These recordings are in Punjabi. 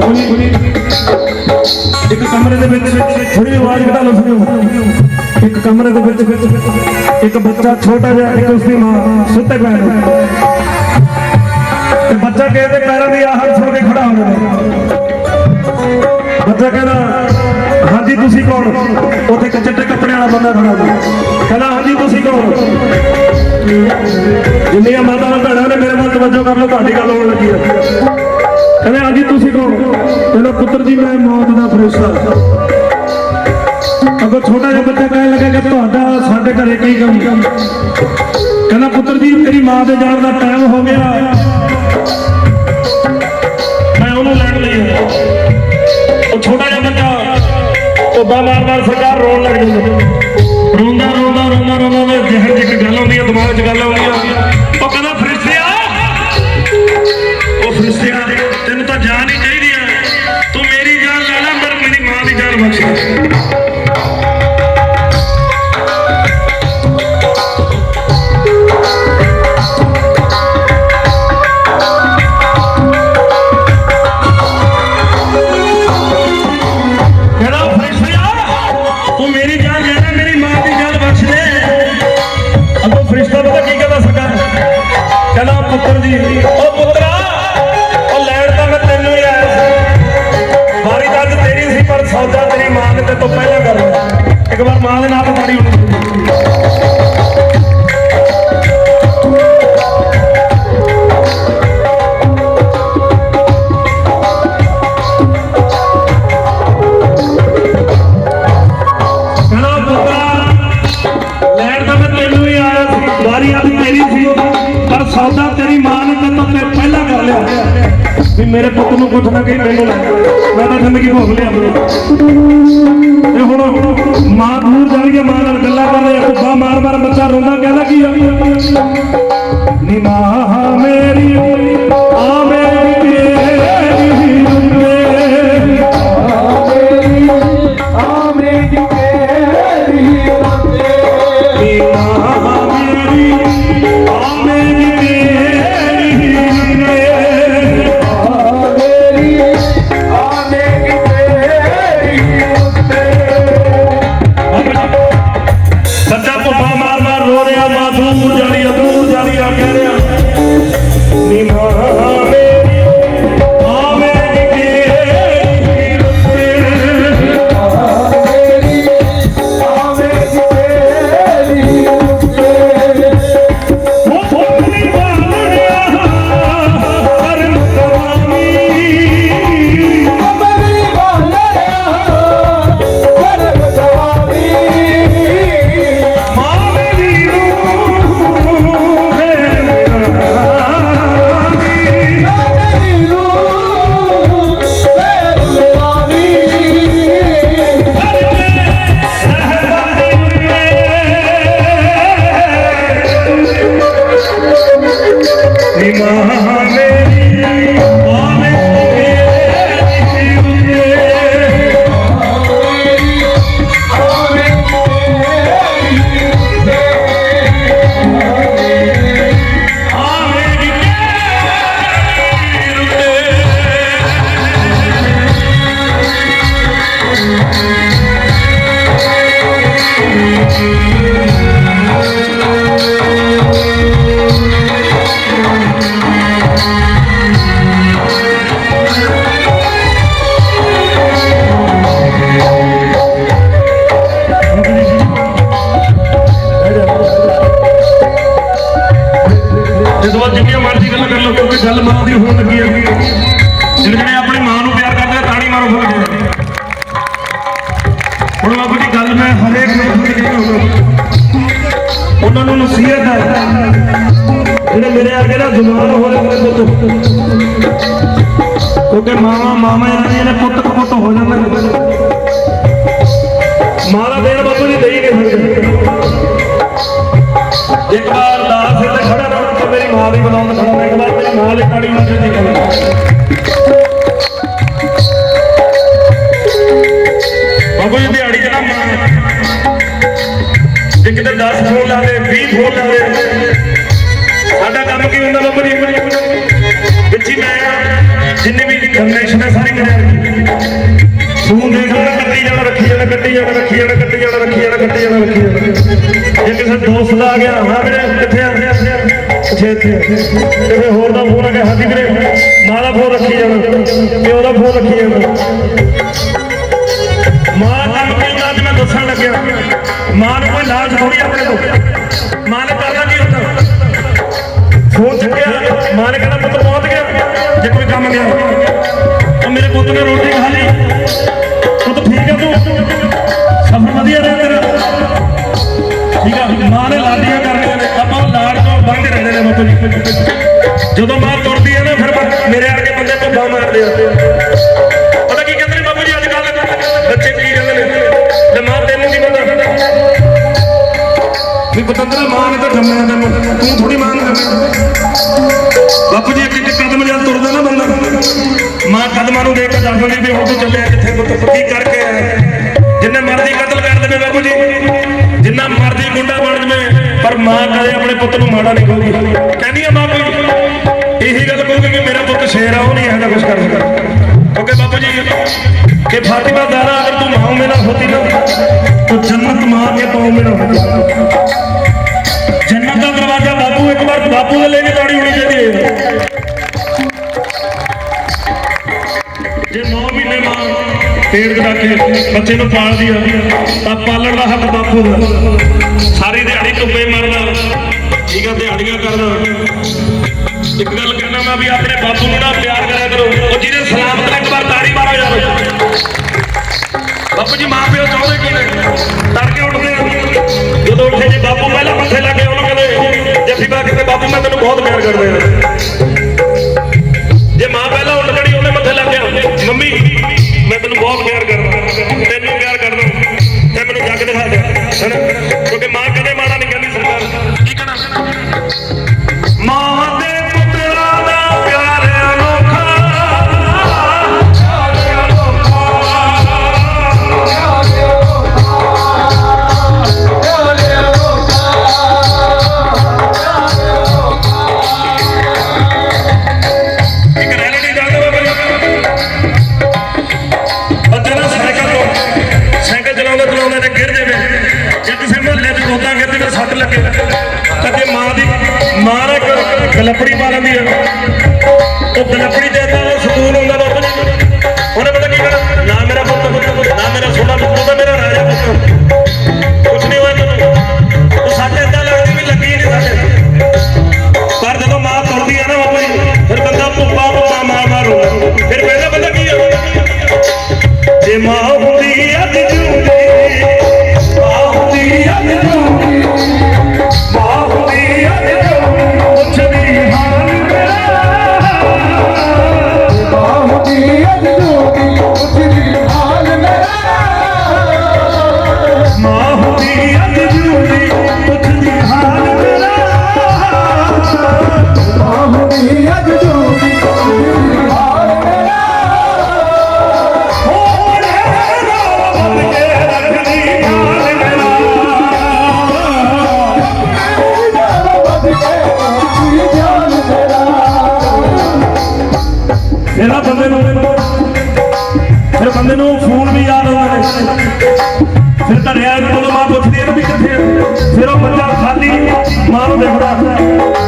ਲਓ ਜੀ ਇੱਕ ਕਮਰੇ ਦੇ ਵਿੱਚ ਥੋੜੀ ਆਵਾਜ਼ ਘਟਾ ਲਓ, ਸੁਣਿਓ। ਇੱਕ ਕਮਰੇ ਦੇ ਵਿੱਚ ਇੱਕ ਬੱਚਾ ਛੋਟਾ ਜਿਹਾ ਇੱਕ ਉਸਦੀ ਮਾਂ ਸੁੱਤੇ ਪਏ ਨੇ। ਤੇ ਬੱਚਾ ਕਿਸੇ ਪੈਰਾਂ ਦੀ ਆਹਟ ਸੁਣ ਕੇ ਖੜਾ ਹੋ ਜਾਂਦਾ ਬੱਚਾ ਕਹਿੰਦਾ, ਹਾਂਜੀ, ਤੁਸੀਂ ਕੌਣ? ਉੱਥੇ ਇੱਕ ਚਿੱਟੇ ਕੱਪੜੇ ਵਾਲਾ ਬੰਦਾ ਖੜਾ ਸੀ ਕਹਿੰਦਾ, ਹਾਂਜੀ, ਤੁਸੀਂ ਕੌਣ? ਜਿੰਨੀਆਂ ਮਾਤਾਵਾਂ ਭੈਣਾਂ ਨੇ ਮੇਰੇ ਵੱਲ ਤਵੱਜੋ ਕਰ ਲਓ, ਤੁਹਾਡੀ ਗੱਲ ਹੋਣ ਲੱਗੀ ਹੈ ਕਹਿੰਦੇ ਹਾਂਜੀ ਤੁਸੀਂ ਕੌਣ ਕਹਿੰਦਾ ਪੁੱਤਰ ਜੀ, ਮੈਂ ਮੌਤ ਦਾ ਫਰਿਸ਼ਤਾ ਅਗਰ ਛੋਟਾ ਜਿਹਾ ਬੱਚਾ ਕਹਿਣ ਲੱਗਾ ਕਿ ਤੁਹਾਡਾ ਸਾਡੇ ਘਰੇ ਕੀ ਕੰਮ। ਕਹਿੰਦਾ, ਪੁੱਤਰ ਜੀ, ਤੇਰੀ ਮਾਂ ਦੇ ਜਾਣ ਦਾ ਟਾਈਮ ਹੋ ਗਿਆ। ਮੈਂ ਉਹਨੂੰ ਲੈਣ ਲਈ ਆਇਆ। ਉਹ ਛੋਟਾ ਜਿਹਾ ਬੱਚਾ, ਉਹ ਬਾ ਮਾਰ ਸਰਕਾਰ ਰੋਣ ਲੱਗ ਜਾਂਦਾ। ਰੋਂਦਾ ਰੋਂਦਾ ਰੋਂਦਾ ਰੋਂਦਾ ਜ਼ਹਿਰ ਜਿਹਨ ਚ ਇੱਕ ਗੱਲ ਆਉਂਦੀ ਹੈ, ਦਿਮਾਗ 'ਚ ਗੱਲ ਆਉਂਦੀ ਹੈ। ਮਾਂ ਦੀ ਇੱਕ ਵਾਰ ਮਾਂ ਦੇ ਨਾਲ ਤਾੜੀ ਹੋਣੀ। ਮਾਂ ਦੂਰ ਜਾ ਕੇ ਮਾਂ ਨਾਲ ਗੱਲਾਂ ਕਰ ਰਿਹਾ ਕੁੱਬਾ ਮਾਰ ਮਾਰ ਬੱਚਾ ਰੋਂਦਾ, ਕਹਿੰਦਾ ਕੀ ਆ? ਨੀ ਮਾਂ, ਮੇਰੀ ਇਸ ਤੋਂ ਜਿੰਨੀਆਂ ਮਰਜ਼ੀ ਗੱਲਾਂ ਕਰ ਲਓ, ਕਿਉਂਕਿ ਗੱਲ ਮਾਂ ਦੀ ਹੋਣ ਲੱਗੀ ਹੈ ਜਿਹੜੇ ਆਪਣੀ ਮਾਂ ਨੂੰ ਪਿਆਰ ਕਰਦੇ ਤਾੜੀ ਮਾਰੋ ਫਿਰ ਹੁਣ ਬਾਬੂ ਜੀ ਗੱਲ ਮੈਂ ਹਰੇਕ ਨੂੰ ਜਿਹੜੀ ਉਹਨਾਂ ਨੂੰ ਨਸੀਹਤ ਹੈ। ਜਿਹੜੇ ਮੇਰੇ ਅੱਗੇ ਦਾ ਜਮਾਨ ਹੋ ਰਿਹਾ ਮੇਰੇ ਪੁੱਤ। ਕਿਉਂਕਿ ਮਾਵਾ ਮਾਵਾ ਇਹਨਾਂ ਦੇ ਪੁੱਤ ਪੁੱਤ ਹੋ ਜਾਂਦੇ ਮਾਰਾ ਦੇਣ ਬਾਪੂ ਜੀ ਦੇਈ ਹੀ ਨਹੀਂ ਸਕਦੇ। ਇੱਕ ਵਾਰ ਨਾ ਤੇ ਮੇਰੀ ਮਾਂ ਵੀ ਇੱਕ ਵਾਰ ਮੇਰੀ ਮਾਂ ਲਈ ਖੜੀ ਹੁੰਦੀ ਸੀ ਕਹਿੰਦਾ ਬਾਬੂ ਜੀ, ਦਿਹਾੜੀ ਚ ਨਾ ਮਾਂ ਜੇ ਕਿਤੇ 10 ਫੋਨ ਲਾ ਦੇ 20 ਫੋਨ ਲਾ ਦੇ ਸਾਡਾ ਕੰਮ ਕੀ ਹੁੰਦਾ ਬਾਬੂ ਜੀ? ਵਿੱਚ ਹੀ ਮੈਂ ਜਿੰਨੇ ਵੀ ਕੰਨੈਕਸ਼ਨ ਹੈ ਸਾਰੇ ਕਰਿਆ ਫੋਨ ਦੇਖ ਲੈ ਕੱਟੀ ਜਾਣਾ, ਰੱਖੀ ਜਾਣਾ, ਕੱਟੀ ਜਾਣਾ, ਰੱਖੀ ਜਾਣਾ, ਕੱਟੀ ਜਾਣਾ, ਰੱਖੀ ਜਾਣਾ, ਕੱਟੀ ਜਾਣਾ, ਰੱਖੀ ਜਾਣਾ। ਜੇ ਕਿਸੇ ਦੋਸਤ ਦਾ ਆ ਗਿਆ, ਹਾਂ ਵੀਰੇ, ਕਿੱਥੇ ਆ? ਅੱਛਾ ਇੱਥੇ ਆ। ਕਿਸੇ ਹੋਰ ਦਾ ਫੋਨ ਆ ਗਿਆ ਹਾਂਜੀ ਵੀਰੇ ਮਾਂ ਦਾ ਫੋਨ ਰੱਖੀ ਜਾਣਾ ਪਿਓ ਦਾ ਫੋਨ ਰੱਖੀ ਜਾਣਾ ਮਾਂ ਕੰਮ ਕੀ ਹੁੰਦਾ ਅੱਜ ਮੈਂ ਦੱਸਣ ਲੱਗਿਆ ਮਾਂ ਨੂੰ ਕੋਈ ਲਾਲਚ ਥੋੜੀ ਆਪਣੇ ਤੋਂ ਮਾਂ ਨੇ ਕਰਨਾ ਕੀ ਹੁੰਦਾ ਫੋਨ ਚੱਕਿਆ ਮਾਂ ਨੇ ਕਹਿੰਦਾ ਪੁੱਤ ਪਹੁੰਚ ਗਿਆ ਜੇ ਕੋਈ ਕੰਮ ਗਿਆ ਉਹ ਮੇਰੇ ਪੁੱਤ ਨੇ ਰੋਟੀ ਖਾ ਲਈ ਪੁੱਤ ਠੀਕ ਹੈ ਤੂੰ ਸਫਰ ਵਧੀਆ ਰਿਹਾ ਤੇਰਾ ਠੀਕ ਆ ਮਾਂ ਨੇ ਲਾਡੀਆਂ ਬੰਦ ਰਹਿੰਦੇ ਜੀ ਜਦੋਂ ਮਾਂ ਤੁਰਦੀ ਹੈ ਨਾ, ਫਿਰ ਮੇਰੇ ਵਰਗੇ ਬੰਦੇ ਭੁੱਬਾ ਮਾਰਦੇ ਆ। ਪਤਾ ਕੀ ਕਹਿੰਦੇ ਨੇ ਬਾਬੂ ਜੀ ਅੱਜ ਕੱਲ ਬੱਚੇ ਕੀ ਕਹਿੰਦੇ ਨੇ? ਤੇ ਮਾਂ ਤੈਨੂੰ ਕੀ ਪਤਾ? ਵੀ ਪਤੰਦਰਾ, ਮਾਂ ਨੇ ਤਾਂ ਜੰਮਿਆ ਤੈਨੂੰ। ਤੂੰ ਥੋੜੀ ਮਾਂ ਨੂੰ ਬਾਪੂ ਜੀ, ਇੱਕ ਇੱਕ ਕਦਮ ਜਦ ਤੁਰਦਾ ਨਾ ਬੰਦਾ। ਮਾਂ ਕਦਮਾਂ ਨੂੰ ਦੇਖ ਕੇ ਦੱਸ ਦਿੰਦੀ ਵੀ ਹੁਣ ਤੂੰ ਚੱਲਿਆ ਕਿੱਥੇ, ਪੁੱਤ ਕੀ ਕਰਕੇ ਆਇਆ। ਜਿੰਨੇ ਮਰਜ਼ੀ ਕਤਲ ਕਰ ਦੇਵੇ ਬਾਪੂ ਜੀ, ਜਿੰਨਾ ਮਰਜ਼ੀ ਗੁੰਡਾ ਬਣ ਜਵੇ, ਪਰ ਮਾਂ ਕਦੇ ਪੁੱਤ ਨੂੰ ਮਾੜਾ ਨਹੀਂ ਕਹੂਗੀ ਕਹਿੰਦੀ ਆ ਮਾਂ ਕੋਈ ਇਹੀ ਗੱਲ ਕਹੂਗੀ ਕਿ ਮੇਰਾ ਪੁੱਤ ਸ਼ੇਰ ਆ ਉਹ ਨਹੀਂ ਇਹਦਾ ਕੁਝ ਕਰ ਸਕਦਾ ਕਿਉਂਕਿ ਬਾਪੂ ਜੀ ਕਿ ਫਾਤਿਮਾ ਦਾਰਾ ਅਗਰ ਤੂੰ ਮਾਂ ਮੇਰਾ ਹੋਤੀ ਨਾ तो जन्नत मां के पाँव में ना होती जन्नत का दरवाजा बापू एक बार बापू ने लेके दौड़ी होनी चाहिए ਪੇੜ ਕਰਾ ਕੇ ਬੱਚੇ ਨੂੰ ਪਾਲਦੀ ਆ ਤਾਂ ਪਾਲਣ ਦਾ ਹੱਕ ਬਾਪੂ ਦਾ। ਸਾਰੀ ਦਿਹਾੜੀ ਧੁੱਪੇ ਮਰਨਾ। ਠੀਕ ਆ, ਦਿਹਾੜੀਆਂ ਕਰਨਾ। ਇੱਕ ਗੱਲ ਕਹਿਣਾ ਮੈਂ ਵੀ ਆਪਣੇ ਬਾਪੂ ਨੂੰ ਨਾ ਪਿਆਰ ਕਰਿਆ ਕਰੋ। ਉਹ ਜਿਹਨੇ ਸਲਾਮਤ ਨੇ ਇੱਕ ਵਾਰ ਤਾੜੀ ਮਾਰੋ ਯਾਰ। ਬਾਪੂ ਜੀ ਮਾਂ ਪਿਓ ਚਾਹੁੰਦੇ ਕੀ ਨੇ? ਤੜਕੇ ਉੱਠਦੇ ਆ। ਜਦੋਂ ਉੱਠੇ ਜੀ, ਬਾਪੂ ਪਹਿਲਾਂ ਮੱਥੇ ਲੱਗੇ, ਉਹਨੂੰ ਕਹਿੰਦੇ ਜੱਫੀ ਪਾ ਕੇ ਬਾਪੂ, ਮੈਂ ਤੈਨੂੰ ਬਹੁਤ ਪਿਆਰ ਕਰਦਾ ਹਾਂ। ਜੇ ਮਾਂ ਪਹਿਲਾਂ ਉੱਠ ਖੜੀ ਉਹਨੇ ਮੱਥੇ ਲੱਗ। ਗਿਆ ਮੰਮੀ ਮੈਂ ਤੈਨੂੰ ਬਹੁਤ ਪਿਆਰ ਕਰਦਾ। ਨੂੰ ਦੇਖਦਾ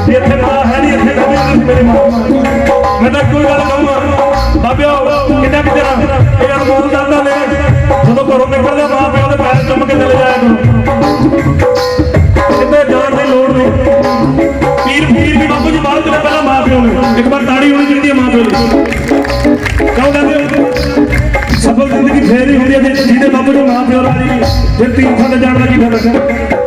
ਵੀ ਇੱਥੇ ਕਲਾ ਹੈ ਨਹੀਂ, ਇੱਥੇ ਕਦੇ ਤੁਸੀਂ ਮੇਰੇ ਮਾਂ। ਮੈਂ ਤਾਂ ਕੋਈ ਗੱਲ ਕਹੂੰਗਾ। ਬਾਬਿਓ, ਕਿੰਨਾ ਕਿ ਤੇਰਾ ਇਹ ਅਨਮੋਲ ਦਾਦਾ ਨੇ ਜਦੋਂ ਘਰੋਂ ਨਿਕਲਦਾ ਮਾਂ ਪਿਓ ਦੇ ਪੈਰ ਚੁੰਮ ਕੇ ਚਲੇ ਜਾਇਆ ਕਰੋ। ਕਿਤੇ ਜਾਣ ਦੀ ਲੋੜ ਨਹੀਂ। ਪੀਰ ਪੀਰ ਵੀ ਬਾਪੂ ਜੀ ਬਾਹਰ ਤੋਂ ਪਹਿਲਾਂ ਮਾਂ ਪਿਓ ਨੇ। ਇੱਕ ਵਾਰ ਤਾੜੀ ਹੋਣੀ ਚਾਹੀਦੀ ਹੈ ਮਾਂ ਪਿਓ ਦੀ। ਕਹੋ ਕਹਿੰਦੇ ਸਫਲ ਜ਼ਿੰਦਗੀ ਫੇਰ ਹੀ ਹੁੰਦੀ ਹੈ ਜਿਹਦੇ ਬਾਪੂ ਜੀ ਮਾਂ ਪਿਓ ਰਾਜੀ ਜੇ ਤੀਰਥਾਂ ਤੇ ਜਾਣ ਦਾ ਕੀ ਫ਼ਰਕ ਹੈ?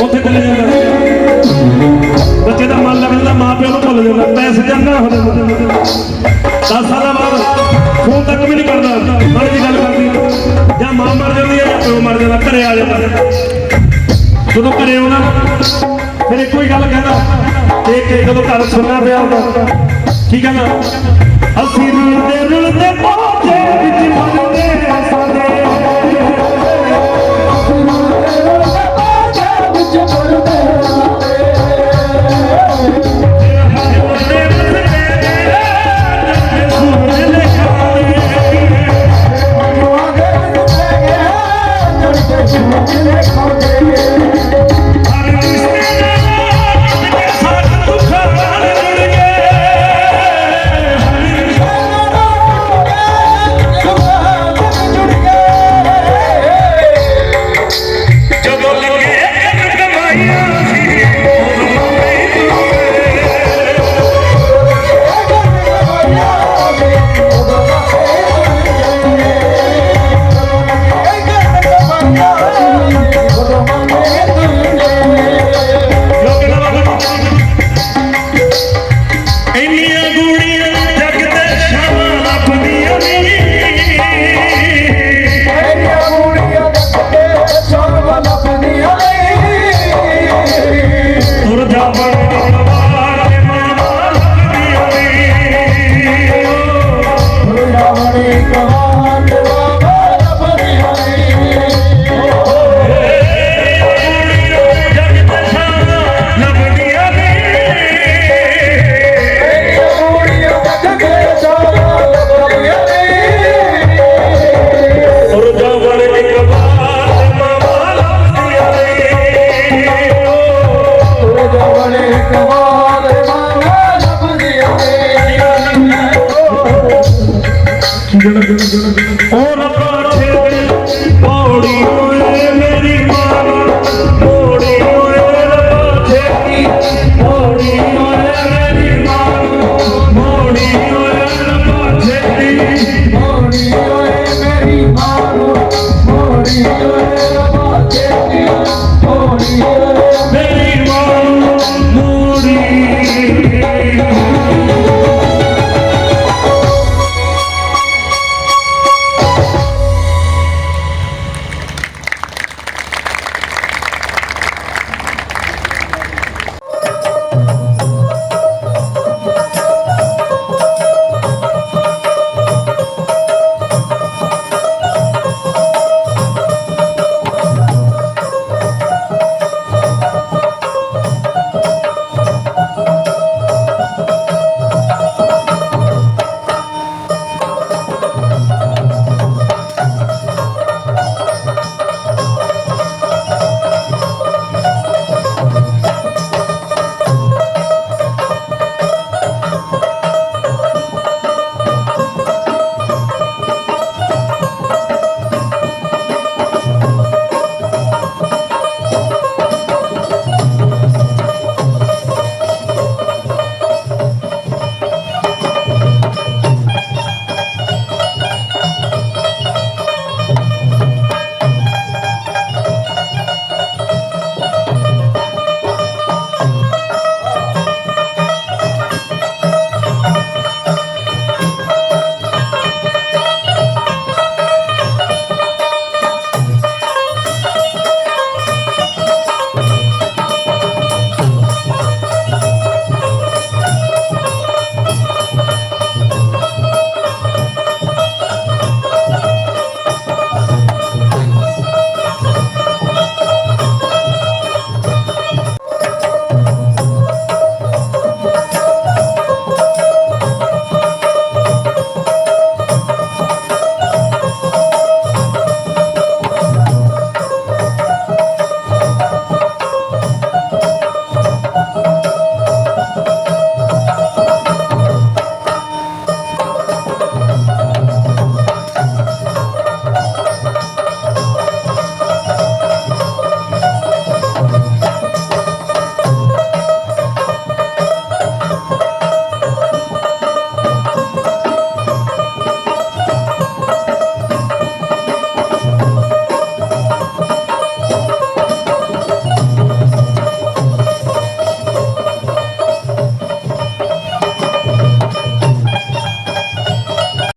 ਉੱਥੇ ਚਲੇ ਜਾਂਦਾ। ਬੱਚੇ ਦਾ ਮਨ ਲੱਗਦਾ ਮਾਂ ਪਿਓ ਨੂੰ ਭੁੱਲ ਜਾਂਦਾ। ਪੈਸੇ ਜਾਂਦਾ ਹੋ ਜਾਂਦਾ 10 ਸਾਲਾਂ ਬਾਅਦ ਫੋਨ ਤੱਕ ਵੀ ਨਹੀਂ ਕਰਦਾ ਮਾੜੀ ਜੀ ਗੱਲ ਕਰਦੀ ਜਾਂ ਮਾਂ ਮਰ ਜਾਂਦੀ ਹੈ ਜਾਂ ਪਿਓ ਮਰ ਜਾਂਦਾ, ਘਰੇ ਆ ਜਾਂਦਾ। ਜਦੋਂ ਘਰੇ ਆਉਣਾ ਫਿਰ ਇੱਕੋ ਹੀ ਗੱਲ ਕਹਿੰਦਾ, ਦੇਖ ਕੇ ਜਦੋਂ ਘਰ ਸੁਣਨਾ ਪਿਆ ਹੁੰਦਾ। ਕੀ ਕਹਿੰਦਾ? ਅਸੀਂ ਰੁਲਦੇ ਰੁਲਦੇ ਉਹ ਰੱਬਾ